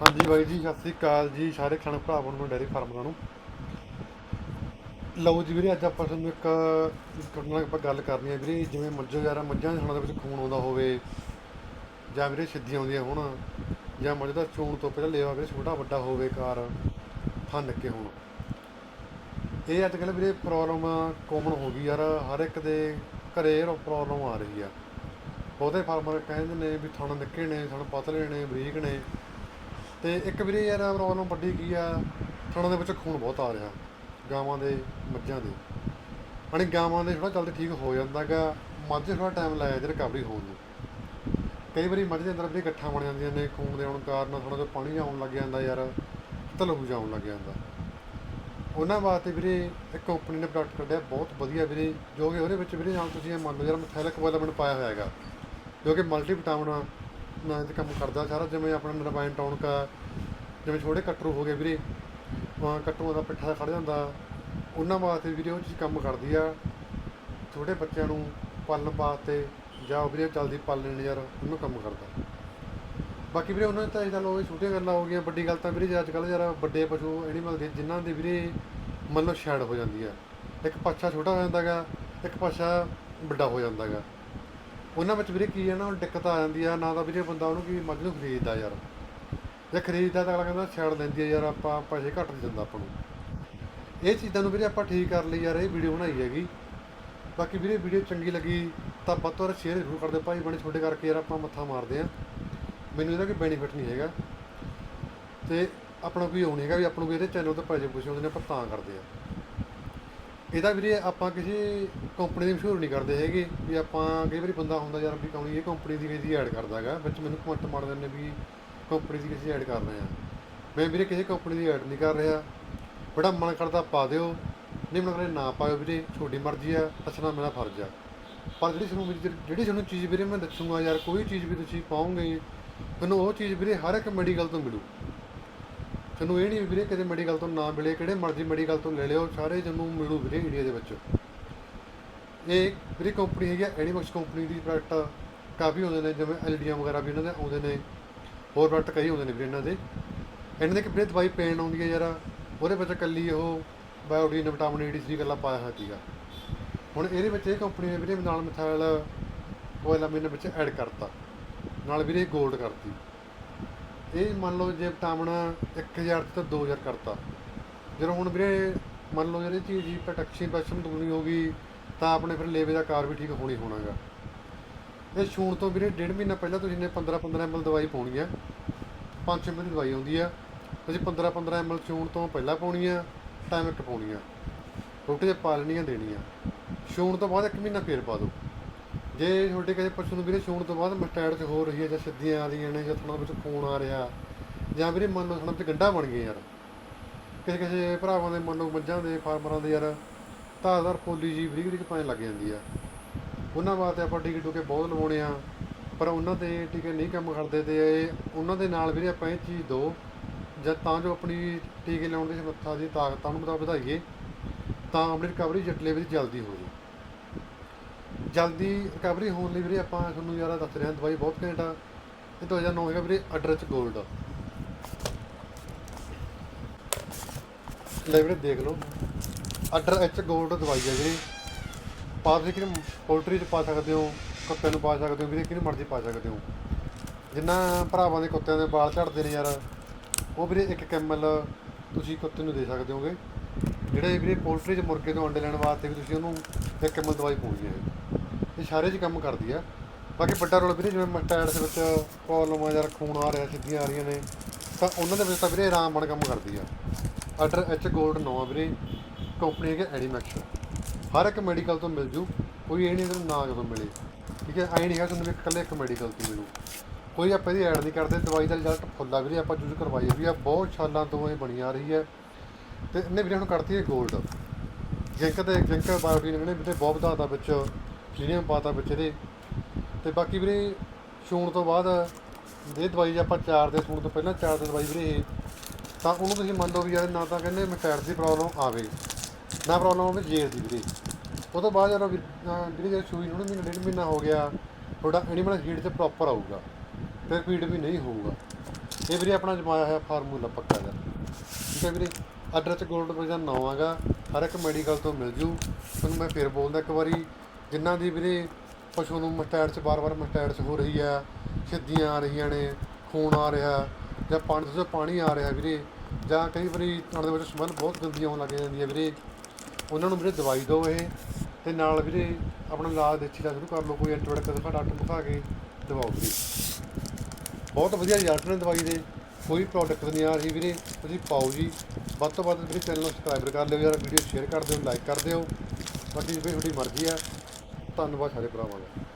ਹਾਂਜੀ ਬਾਈ ਜੀ, ਸਤਿ ਸ੍ਰੀ ਅਕਾਲ ਜੀ। ਸਾਰੇ ਖਾਣ ਭਰਾਵਾਂ ਨੂੰ ਡੈਰੀ ਫਾਰਮਰਾਂ ਨੂੰ। ਲਓ ਜੀ ਵੀਰੇ, ਅੱਜ ਆਪਾਂ ਤੁਹਾਨੂੰ ਇੱਕ ਤੁਹਾਡੇ ਨਾਲ ਆਪਾਂ ਗੱਲ ਕਰਨੀ ਹੈ ਵੀਰੇ, ਜਿਵੇਂ ਮੱਝਾਂ ਯਾਰਾ ਮੱਝਾਂ ਦੇ ਥਣਾਂ ਦੇ ਵਿੱਚ ਖੂਨ ਆਉਂਦਾ ਹੋਵੇ, ਜਾਂ ਵੀਰੇ ਸਿੱਧੀਆਂ ਆਉਂਦੀਆਂ ਹੋਣ, ਜਾਂ ਮੱਝ ਦਾ ਚੋਣ ਤੋਂ ਪਹਿਲਾਂ ਲੇਵਾ ਵੀਰੇ ਛੋਟਾ ਵੱਡਾ ਹੋਵੇ ਕਾਰ ਫਨ ਕੇ ਹੋਣ। ਇਹ ਅੱਜ ਕੱਲ੍ਹ ਵੀਰੇ ਪ੍ਰੋਬਲਮ ਕਾਮਨ ਹੋ ਗਈ ਯਾਰ, ਹਰ ਇੱਕ ਦੇ ਘਰੇ ਇਹ ਪ੍ਰੋਬਲਮ ਆ ਰਹੀ ਆ। ਬਹੁਤੇ ਫਾਰਮਰ ਕਹਿੰਦੇ ਨੇ ਵੀ ਥਣ ਨਿੱਕੇ ਨੇ, ਥਣ ਪਤਲੇ ਨੇ, ਬਰੀਕ ਨੇ। ਤੇ ਇੱਕ ਵੀਰੇ ਯਾਰ ਪ੍ਰੋਬਲਮ ਵੱਡੀ ਕੀ ਆ, ਥਣਾਂ ਦੇ ਵਿੱਚ ਖੂਨ ਬਹੁਤ ਆ ਰਿਹਾ, ਗਾਵਾਂ ਦੇ, ਮੱਝਾਂ ਦੇ। ਅਣੀ ਗਾਵਾਂ ਦੇ ਥੋੜਾ ਜਲਦੀ ਠੀਕ ਹੋ ਜਾਂਦਾਗਾ ਮੱਝ ਥੋੜਾ ਟਾਈਮ ਲਾਇਆ ਜੇ ਰਿਕਵਰੀ ਹੋਣ ਨੂੰ। ਕਈ ਵਾਰੀ ਮੱਝ ਦੇ ਅੰਦਰ ਵੀ ਗੱਠਾਂ ਬਣ ਜਾਂਦੀਆਂ ਨੇ, ਖੂਨ ਦੇ ਆਉਣ ਕਾਰਨ ਥੋੜਾ ਜਿਹਾ ਪਾਣੀ ਆਉਣ ਲੱਗ ਜਾਂਦਾ ਯਾਰ ਤਲਹੂ ਜਾਉਣ ਲੱਗ ਜਾਂਦਾ। ਉਹਨਾਂ ਵਾਸਤੇ ਵੀਰੇ ਇੱਕ ਕੰਪਨੀ ਨੇ ਪ੍ਰੋਡਕਟ ਕੱਢਿਆ, ਬਹੁਤ ਵਧੀਆ ਵੀਰੇ, ਜੋ ਕਿ ਉਹਦੇ ਵਿੱਚ ਵੀਰੇ ਨਾਲ ਤੁਸੀਂ ਇਹ ਮੰਨ ਲਓ ਯਾਰ ਮੈਥੈਲਿਕ ਵੈਲਮੈਂਟ ਪਾਇਆ ਹੋਇਆ ਹੈਗਾ, ਜੋ ਕਿ ਮਲਟੀ ਵਿਟਾਮਿਨ ਨਾਲ ਤੇ ਕੰਮ ਕਰਦਾ ਸਾਰਾ, ਜਿਵੇਂ ਆਪਣਾ ਨਰਵਾਈਨ ਟੌਨਕਾ ਜਿਵੇਂ ਛੋਟੇ ਕੱਟਰੂ ਹੋ ਗਏ ਵੀਰੇ ਅਹ ਕਟਰੂਆਂ ਦਾ ਪਿੱਠਾ ਖੜ ਜਾਂਦਾ, ਉਹਨਾਂ ਵਾਸਤੇ ਵੀਰੇ ਉਹ ਚੀਜ਼ ਕੰਮ ਕਰਦੀ ਆ। ਛੋਟੇ ਬੱਚਿਆਂ ਨੂੰ ਪਾਲਣ ਵਾਸਤੇ ਜਾਂ ਉਹ ਵੀਰੇ ਜਲਦੀ ਪਾਲ ਲੈਣ ਯਾਰ, ਉਹਨੂੰ ਕੰਮ ਕਰਦਾ। ਬਾਕੀ ਵੀਰੇ ਉਹਨਾਂ ਦੀ ਤਾਂ ਇਹ ਗੱਲ ਉਹ ਛੋਟੀਆਂ ਗੱਲਾਂ ਹੋ ਗਈਆਂ, ਵੱਡੀ ਗੱਲ ਤਾਂ ਵੀਰੇ ਅੱਜ ਕੱਲ੍ਹ ਯਾਰ ਵੱਡੇ ਪਸ਼ੂ ਐਨੀਮਲ ਦੇ ਜਿਨ੍ਹਾਂ ਦੇ ਵੀਰੇ ਮੰਨ ਲਓ ਸ਼ੈਡ ਹੋ ਜਾਂਦੀ ਆ। ਇੱਕ ਪਾਸ਼ਾ ਛੋਟਾ ਹੋ ਜਾਂਦਾਗਾ, ਇੱਕ ਪਾਸ਼ਾ ਵੱਡਾ ਹੋ ਜਾਂਦਾਗਾ। ਉਹਨਾਂ ਵਿੱਚ ਵੀਰੇ ਕੀ ਹੈ ਨਾ, ਹੁਣ ਦਿੱਕਤ ਆ ਜਾਂਦੀ ਆ, ਨਾ ਤਾਂ ਵੀਰੇ ਬੰਦਾ ਉਹਨੂੰ ਕੀ ਮੱਝ ਨੂੰ ਖਰੀਦਦਾ ਯਾਰ। ਜੇ ਖਰੀਦਦਾ ਤਾਂ ਅਗਲਾ ਕਹਿੰਦਾ ਛੱਡ ਲੈਂਦੀ ਆ ਯਾਰ, ਆਪਾਂ ਪੈਸੇ ਘੱਟ ਦੇ ਦਿੰਦਾ ਆਪਾਂ ਨੂੰ। ਇਹ ਚੀਜ਼ਾਂ ਨੂੰ ਵੀਰੇ ਆਪਾਂ ਠੀਕ ਕਰ ਲਈ ਯਾਰ, ਇਹ ਵੀਡੀਓ ਬਣਾਈ ਹੈਗੀ। ਬਾਕੀ ਵੀਰੇ ਵੀਡੀਓ ਚੰਗੀ ਲੱਗੀ ਤਾਂ ਵੱਧ ਤੋਂ ਵੱਧ ਸ਼ੇਅਰ ਜ਼ਰੂਰ ਦਿਓ ਭਾਈ, ਬਣੇ ਛੋਟੇ ਕਰਕੇ ਯਾਰ ਆਪਾਂ ਮੱਥਾ ਮਾਰਦੇ ਆ। ਮੈਨੂੰ ਇਹਦਾ ਕੋਈ ਬੈਨੀਫਿਟ ਨਹੀਂ ਹੈਗਾ। ਤੇ ਆਪਣਾ ਕੋਈ ਉਹ ਨਹੀਂ ਹੈਗਾ ਵੀ ਆਪਾਂ ਨੂੰ ਵੀ ਇਹਦੇ ਚੈਨਲ ਤੇ ਪੈਸੇ ਪੁੱਛੇ ਹੁੰਦੇ ਨੇ, ਆਪਾਂ ਤਾਂ ਕਰਦੇ ਆ। ਇਹਦਾ ਵੀਰੇ ਆਪਾਂ ਕਿਸੇ ਕੰਪਨੀ ਦੀ ਮਸ਼ਹੂਰ ਨਹੀਂ ਕਰਦੇ ਹੈਗੇ ਵੀ ਆਪਾਂ ਕਈ ਵਾਰੀ ਬੰਦਾ ਹੁੰਦਾ ਯਾਰ ਵੀ ਕੌਣੀ ਇਹ ਕੰਪਨੀ ਦੀ ਕਿਸੇ ਦੀ ਐਡ ਕਰਦਾਗਾ, ਵਿੱਚ ਮੈਨੂੰ ਕਮੈਂਟ ਮਾਰ ਦਿੰਦੇ ਵੀ ਕੰਪਨੀ ਦੀ ਕਿਸੇ ਐਡ ਕਰ ਰਹੇ ਆ। ਮੈਂ ਵੀਰੇ ਕਿਸੇ ਕੰਪਨੀ ਦੀ ਐਡ ਨਹੀਂ ਕਰ ਰਿਹਾ। ਬੜਾ ਮਨ ਕਰਦਾ ਪਾ ਦਿਓ। ਨਹੀਂ ਮਨ ਕਰੇ ਨਾ ਪਾਇਓ ਵੀਰੇ, ਤੁਹਾਡੀ ਮਰਜ਼ੀ ਆ ਦੱਸਣਾ ਮੇਰਾ ਫਰਜ਼ ਆ। ਪਰ ਜਿਹੜੀ ਤੁਹਾਨੂੰ ਮੇਰੀ- ਜਿਹੜੀ ਤੁਹਾਨੂੰ ਚੀਜ਼ ਵੀਰੇ ਮੈਂ ਦੱਸੂਗਾ ਯਾਰ, ਕੋਈ ਚੀਜ਼ ਵੀ ਤੁਸੀਂ ਪਾਉਂਗੇ ਤੁਹਾਨੂੰ ਉਹ ਚੀਜ਼ ਵੀਰੇ ਹਰ ਇੱਕ ਮੈਡੀਕਲ ਤੋਂ ਮਿਲੂ। ਤੁਹਾਨੂੰ ਇਹ ਨਹੀਂ ਵੀਰੇ ਕਿਤੇ ਮੈਡੀਕਲ ਤੋਂ ਨਾ ਮਿਲੇ, ਕਿਹੜੇ ਮਰਜ਼ੀ ਮੈਡੀਕਲ ਤੋਂ ਲੈ ਲਿਓ, ਸਾਰੇ ਤੁਹਾਨੂੰ ਮਿਲੂ ਵੀਰੇ ਇੰਡੀਆ ਦੇ ਵਿੱਚ। ਇਹ ਵੀਰੇ ਕੰਪਨੀ ਹੈਗੀ ਆ ਐਨੀਮੈਕਸ ਕੰਪਨੀ ਦੀ ਪ੍ਰੋਡਕਟ ਕਾਫੀ ਹੁੰਦੇ ਨੇ, ਜਿਵੇਂ ਐਲਡੀਐਮ ਵਗੈਰਾ ਵੀ ਇਹਨਾਂ ਦੇ ਆਉਂਦੇ ਨੇ, ਹੋਰ ਪ੍ਰੋਡਕਟ ਕਈ ਆਉਂਦੇ ਨੇ ਵੀਰੇ ਇਹਨਾਂ ਦੇ। ਇਹਨਾਂ ਦੇ ਇੱਕ ਵੀਰੇ ਦਵਾਈ ਪੇਨ ਆਉਂਦੀ ਹੈ ਯਾਰ, ਉਹਦੇ ਵਿੱਚ ਇਕੱਲੀ ਉਹ ਬਾਇਓਡੀਨ ਵਿਟਾਮਿਨ ਏ ਡੀ ਸੀ ਗੱਲਾਂ ਪਾਇਆ ਹੋਇਆ ਸੀਗਾ। ਹੁਣ ਇਹਦੇ ਵਿੱਚ ਇਹ ਕੰਪਨੀ ਨੇ ਵੀਰੇ ਨਾਲ ਮਿਥਾਇਲ ਕੋਇਲਾਮਿਨ ਵਿੱਚ ਐਡ ਕਰਤਾ। ਨਾਲ ਵੀਰੇ ਗੋਲਡ ਕਰਤੀ। ਇਹ ਮੰਨ ਲਓ ਜੇ ਵਿਟਾਮਿਨ 1000 ਤੋਂ 2000 ਕਰਤਾ। ਜਦੋਂ ਹੁਣ ਵੀਰੇ ਮੰਨ ਲਓ ਜਿਹੜੀ ਚੀਜ਼ ਦੀ ਪ੍ਰੋਟੈਕਸ਼ਨ ਪਛਮ ਦੂਣੀ ਹੋ ਗਈ, ਤਾਂ ਆਪਣੇ ਫਿਰ ਲੇਵੇ ਦਾ ਕਾਰ ਵੀ ਠੀਕ ਹੋਣੀ ਹੋਣਾਗਾ। ਇਹ ਛੂਣ ਤੋਂ ਵੀਰੇ ਡੇਢ ਮਹੀਨਾ ਪਹਿਲਾਂ ਤੁਸੀਂ ਨੇ 15 15 ml ਦਵਾਈ ਪਾਉਣੀ ਆ। 5 ml ਦੀ ਦਵਾਈ ਆਉਂਦੀ ਆ। ਤੁਸੀਂ 15 15 ml ਛੂਣ ਤੋਂ ਪਹਿਲਾਂ ਪਾਉਣੀ ਆ ਟਾਈਮ ਇੱਕ ਪਾਉਣੀ ਆ। ਰੋਟੀ ਦੇ ਪਾ ਲੈਣੀਆਂ ਦੇਣੀਆਂ ਛੂਣ ਤੋਂ ਬਾਅਦ ਇੱਕ ਮਹੀਨਾ ਫੇਰ ਪਾ ਦਿਓ। ਜੇ ਤੁਹਾਡੇ ਕਿਸੇ ਪਸ਼ੂ ਨੂੰ ਵੀਰੇ ਛੂਣ ਤੋਂ ਬਾਅਦ ਮਸਟੈਡ 'ਚ ਹੋ ਰਹੀ ਹੈ ਜਾਂ ਸਿੱਧੀਆਂ ਆ ਰਹੀਆਂ ਨੇ ਜਾਂ ਥਣਾ ਵਿੱਚ ਖੂਨ ਆ ਰਿਹਾ, ਜਾਂ ਵੀਰੇ ਮਨ ਲਓ ਥਣਾ ਵਿੱਚ ਗੰਢਾਂ ਬਣ ਗਏ ਯਾਰ। ਕਿਸੇ ਕਿਸੇ ਭਰਾਵਾਂ ਦੇ ਮੰਨ ਲਓ ਮੱਝਾਂ ਦੇ, ਫਾਰਮਰਾਂ ਦੇ ਯਾਰ, ਧਾਰਦਾਰ ਪੋਲੀ ਜੀ ਬਰੀਕ ਬਰੀਕ ਪੈਣ ਲੱਗ ਜਾਂਦੀ ਆ। ਉਹਨਾਂ ਵਾਸਤੇ ਆਪਾਂ ਟੀਕੇ ਟੂਕੇ ਬਹੁਤ ਲਵਾਉਣੇ ਆ, ਪਰ ਉਹਨਾਂ ਦੇ ਟੀਕੇ ਨਹੀਂ ਕੰਮ ਕਰਦੇ ਤੇ ਇਹ ਉਹਨਾਂ ਦੇ ਨਾਲ ਵੀਰੇ ਆਪਾਂ ਇਹ ਚੀਜ਼ ਦੋ, ਜਾਂ ਤਾਂ ਜੋ ਆਪਣੀ ਟੀਕੇ ਲਾਉਣ ਦੀ ਸਮਰੱਥਾ ਦੀ ਤਾਕਤਾਂ ਨੂੰ ਵਧਾਈਏ, ਤਾਂ ਆਪਣੀ ਰਿਕਵਰੀ ਜਟਲੇ ਵਿੱਚ ਜਲਦੀ ਹੋ ਜੇ ਜਲਦੀ ਰਿਕਵਰੀ ਹੋਣ ਲਈ ਵੀਰੇ ਆਪਾਂ ਤੁਹਾਨੂੰ ਯਾਰਾ ਦੱਸ ਰਹੇ ਹਾਂ, ਦਵਾਈ ਬਹੁਤ ਘੈਂਟ ਆ। ਇਹ 2009 ਹੈਗਾ ਵੀਰੇ ਅਡਰਚ 골ਡ ਲੈ ਵੀਰੇ ਦੇਖ ਲਓ ਅਡਰ ਐਚ 골ਡ ਦਵਾਈ ਹੈ ਜਿਹੜੀ ਪਾ ਤੁਸੀਂ ਕਿ ਪੋਲਟਰੀ 'ਚ ਪਾ ਸਕਦੇ ਹੋ ਕੁੱਤੇ ਨੂੰ ਪਾ ਸਕਦੇ ਹੋ, ਵੀਰੇ ਕਿਹਨੂੰ ਮਰਜ਼ੀ ਪਾ ਸਕਦੇ ਹੋ। ਜਿੰਨਾ ਭਰਾਵਾਂ ਦੇ ਕੁੱਤਿਆਂ ਦੇ ਵਾਲ ਝੜਦੇ ਨੇ ਯਾਰ, ਉਹ ਵੀਰੇ ਇੱਕ ਕੈਮਲ ਤੁਸੀਂ ਕੁੱਤੇ ਨੂੰ ਦੇ ਸਕਦੇ ਹੋਗੇ। ਜਿਹੜੇ ਵੀਰੇ ਪੋਲਟਰੀ 'ਚ ਮੁਰਗੇ ਤੋਂ ਅੰਡੇ ਲੈਣ ਵਾਸਤੇ ਵੀ ਤੁਸੀਂ ਉਹਨੂੰ ਇੱਕ ਕੈਮਲ ਦਵਾਈ ਪਾਉਣੀ ਹੈ। ਇਹ ਸਾਰੇ 'ਚ ਕੰਮ ਕਰਦੀ ਆ। ਬਾਕੀ ਵੱਡਾ ਰੋਲ ਵੀਰੇ, ਜਿਵੇਂ ਮਸਟੈਡ ਦੇ ਵਿੱਚ ਪ੍ਰੋਬਲਮ ਆ ਯਾਰ ਖੂਨ ਆ ਰਿਹਾ, ਸਿੱਧੀਆਂ ਆ ਰਹੀਆਂ ਨੇ, ਤਾਂ ਉਹਨਾਂ ਦੇ ਵਿੱਚ ਤਾਂ ਵੀਰੇ ਆਰਾਮ ਨਾਲ ਕੰਮ ਕਰਦੀ ਆ। ਅਟਰ ਐਚ ਗੋਲਡ ਨਵਾਂ ਵੀਰੇ ਕੰਪਨੀ ਹੈਗੀ ਐਡੀਮੈਕਸ ਹਰ ਇੱਕ ਮੈਡੀਕਲ ਤੋਂ ਮਿਲ ਜੂ, ਕੋਈ ਇਹ ਨਹੀਂ ਤੁਹਾਨੂੰ ਨਾ ਜਦੋਂ ਮਿਲੇ। ਠੀਕ ਹੈ, ਐਂ ਨਹੀਂ ਹੈਗਾ ਤੁਹਾਨੂੰ ਵੀ ਇਕੱਲੇ ਇੱਕ ਮੈਡੀਕਲ ਤੋਂ ਮਿਲੂ। ਕੋਈ ਆਪਾਂ ਇਹਦੀ ਐਡ ਨਹੀਂ ਕਰਦੇ, ਦਵਾਈ ਦਾ ਰਿਜ਼ਲਟ ਫੁੱਲ ਆ ਵੀਰੇ, ਆਪਾਂ ਯੂਜ਼ ਕਰਵਾਈ ਵੀ ਆ, ਬਹੁਤ ਸਾਲਾਂ ਤੋਂ ਇਹ ਬਣੀ ਆ ਰਹੀ ਹੈ। ਤੇ ਇਹਨੇ ਵੀਰੇ ਹੁਣ ਕਰਤੀ ਹੈ 골ਡ ਜਿੰਕ ਤੇ ਜਿੰਕ ਬਾਇਓਟਿਨ ਇਹਨੇ ਵੀਰੇ ਬਹੁਤ ਵਧਾਤਾ ਵਿੱਚ। ਕਲੀਨੀਅਮ ਪਾਤਾ ਵਿੱਚ ਇਹਦੇ। ਤੇ ਬਾਕੀ ਵੀਰੇ, ਛੂਣ ਤੋਂ ਬਾਅਦ ਇਹ ਦਵਾਈ ਜੇ ਆਪਾਂ ਚਾਰ ਦੇ ਛੂਣ ਤੋਂ ਪਹਿਲਾਂ ਚਾਰ ਦੇ ਦਵਾਈ ਵੀਰੇ ਇਹ, ਤਾਂ ਉਹਨੂੰ ਤੁਸੀਂ ਮੰਨ ਲਓ ਵੀ ਯਾਰ ਨਾ ਤਾਂ ਕਹਿੰਦੇ ਮਸਟੈਡ ਦੀ ਪ੍ਰੋਬਲਮ ਆਵੇ, ਨਾ ਪ੍ਰੋਬਲਮ ਆਵੇ ਜੇਰ ਦੀ ਵੀਰੇ। ਉਹ ਤੋਂ ਬਾਅਦ ਜਦੋਂ ਵੀ- ਅਹ ਵੀਰੇ ਜੇ ਸੂਈ ਨੂੰ ਮਹੀਨਾ, ਡੇਢ ਮਹੀਨਾ ਹੋ ਗਿਆ, ਤੁਹਾਡਾ ਐਨੀਮਲ ਹੀਟ ਤੇ ਪ੍ਰੋਪਰ ਆਊਗਾ, ਫਿਰ ਪੀੜ ਵੀ ਨਹੀਂ ਹੋਊਗਾ। ਇਹ ਵੀਰੇ ਆਪਣਾ ਜਮਾਇਆ ਹੋਇਆ ਫਾਰਮੂਲਾ ਪੱਕਾ ਦਾ ਠੀਕ ਹੈ ਵੀਰੇ ਅਡਰੈਸ ਗੋਲਡ ਪ੍ਰੋਜਨ ਨਵਾਂ ਹਰ ਇੱਕ ਮੈਡੀਕਲ ਤੋਂ ਮਿਲ ਜੂ। ਤੁਹਾਨੂੰ ਮੈਂ ਫੇਰ ਬੋਲਦਾ ਇੱਕ ਵਾਰੀ ਜਿਨ੍ਹਾਂ ਦੀ ਵੀਰੇ ਪਸ਼ੂ ਨੂੰ ਮਸਟੈਡਸ ਬਾਰ-ਬਾਰ ਮਸਟੈਡਸ ਹੋ ਰਹੀ ਆ ਸਿੱਧੀਆਂ ਆ ਰਹੀਆਂ ਨੇ, ਖੂਨ ਆ ਰਿਹਾ, ਜਾਂ ਪਾਣੀ ਤੋਂ ਪਾਣੀ ਆ ਰਿਹਾ ਵੀਰੇ, ਜਾਂ ਕਈ ਵਾਰੀ ਥਣ ਦੇ ਵਿੱਚ ਸਮੈਲ ਬਹੁਤ ਗੰਦੀ ਆਉਣ ਲੱਗ ਜਾਂਦੀ ਹੈ ਵੀਰੇ, ਉਹਨਾਂ ਨੂੰ ਵੀਰੇ ਦਵਾਈ ਦਿਓ ਇਹ, ਤੇ ਨਾਲ ਵੀਰੇ ਆਪਣਾ ਇਲਾਜ ਦੇਖੀ ਦਾ ਸ਼ੁਰੂ ਕਰ ਲਓ, ਕੋਈ ਐਂਟੀਬਾਇਓਟਿਕ ਦਿਖਾ, ਡਾਕਟਰ ਨੂੰ ਦਿਖਾ ਕੇ ਦਵਾਓ ਵੀਰੇ। ਬਹੁਤ ਵਧੀਆ ਰਿਜ਼ਲਟ ਨੇ ਦਵਾਈ ਦੇ, ਕੋਈ ਪ੍ਰੋਡਕਟ ਨਹੀਂ ਆ ਰਹੀ ਵੀਰੇ, ਤੁਸੀਂ ਪਾਓ ਜੀ। ਵੱਧ ਤੋਂ ਵੱਧ ਵੀਰੇ ਚੈਨਲ ਨੂੰ ਸਬਸਕ੍ਰਾਈਬ ਕਰ ਲਿਓ ਯਾਰ ਵੀਡੀਓ ਸ਼ੇਅਰ ਕਰ ਦਿਓ ਲਾਈਕ ਕਰ ਦਿਓ। ਬਾਕੀ ਵੀਰੇ ਤੁਹਾਡੀ ਮਰਜ਼ੀ ਆ। ਧੰਨਵਾਦ ਸਾਰੇ ਭਰਾਵਾਂ ਦਾ।